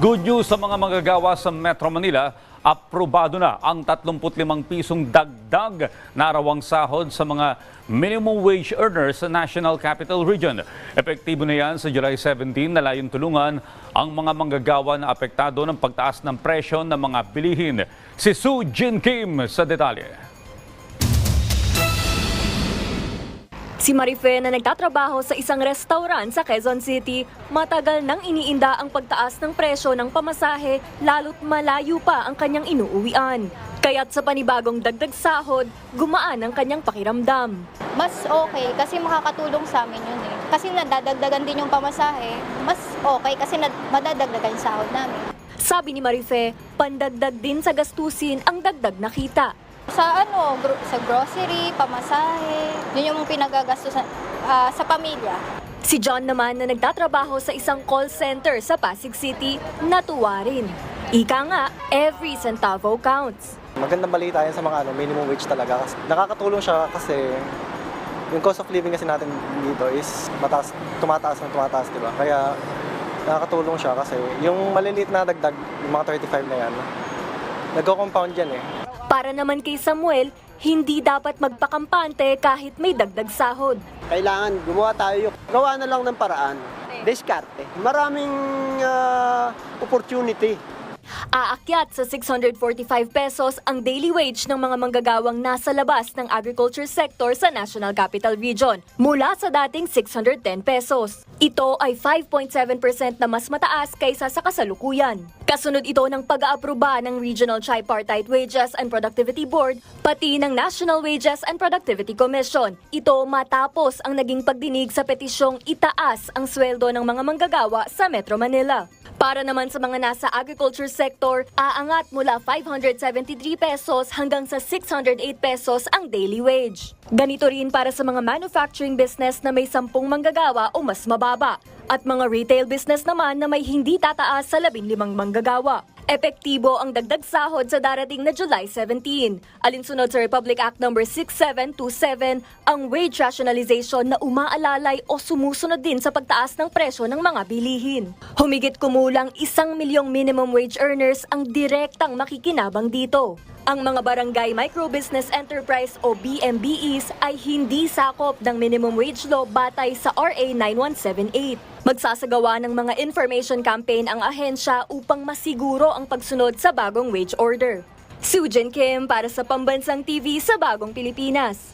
Good news sa mga manggagawa sa Metro Manila, aprobado na ang 35 pisong dagdag na arawang sahod sa mga minimum wage earners sa National Capital Region. Epektibo na yan sa July 17 na layong tulungan ang mga manggagawa na apektado ng pagtaas ng presyo ng mga bilihin. Si Sue Jin Kim sa detalye. Si Marife na nagtatrabaho sa isang restaurant sa Quezon City, matagal nang iniinda ang pagtaas ng presyo ng pamasahe lalo't malayo pa ang kanyang inuuwian. Kaya't sa panibagong dagdag sahod, gumaan ang kanyang pakiramdam. mas okay kasi makakatulong sa amin yun eh. Kasi nadadagdagan din yung pamasahe, mas okay kasi madadagdagan yung sahod namin. Sabi ni Marife, pandagdag din sa gastusin ang dagdag na kita. Sa ano, gro- sa grocery, pamasahe, yun yung pinagagastos sa, ah, sa pamilya. Si John naman na nagtatrabaho sa isang call center sa Pasig City, natuwa rin. Ika nga, every centavo counts. Magandang balita yan sa mga ano, minimum wage talaga. Kasi Nakakatulong siya kasi yung cost of living kasi natin dito is mataas, tumataas ng tumataas, di ba? Kaya nakakatulong siya kasi yung maliliit na dagdag, yung mga 35 na yan, nagko-compound yan eh. Para naman kay Samuel, hindi dapat magpakampante kahit may dagdag sahod. Kailangan gumawa tayo. Gawa na lang ng paraan. Diskarte. Maraming ah, opportunity. Aakyat sa 645 pesos ang daily wage ng mga manggagawang nasa labas ng agriculture sector sa National Capital Region mula sa dating 610 pesos. Ito ay 5.7% na mas mataas kaysa sa kasalukuyan. Kasunod ito ng pag-aaproba ng Regional Tripartite Wages and Productivity Board pati ng National Wages and Productivity Commission. Ito matapos ang naging pagdinig sa petisyong itaas ang sweldo ng mga manggagawa sa Metro Manila. Para naman sa mga nasa agriculture sector, aangat mula 573 pesos hanggang sa 608 pesos ang daily wage. Ganito rin para sa mga manufacturing business na may 10 manggagawa o mas mababa at mga retail business naman na may hindi tataas sa 15 manggagawa. Epektibo ang dagdag sahod sa darating na July 17. Alinsunod sa Republic Act No. 6727, ang wage rationalization na umaalalay o sumusunod din sa pagtaas ng presyo ng mga bilihin. Humigit kumulang isang milyong minimum wage earners ang direktang makikinabang dito. Ang mga barangay microbusiness enterprise o BMBEs ay hindi sakop ng minimum wage law batay sa RA 9178. Magsasagawa ng mga information campaign ang ahensya upang masiguro ang pagsunod sa bagong wage order. Sujin Kim para sa Pambansang TV sa Bagong Pilipinas.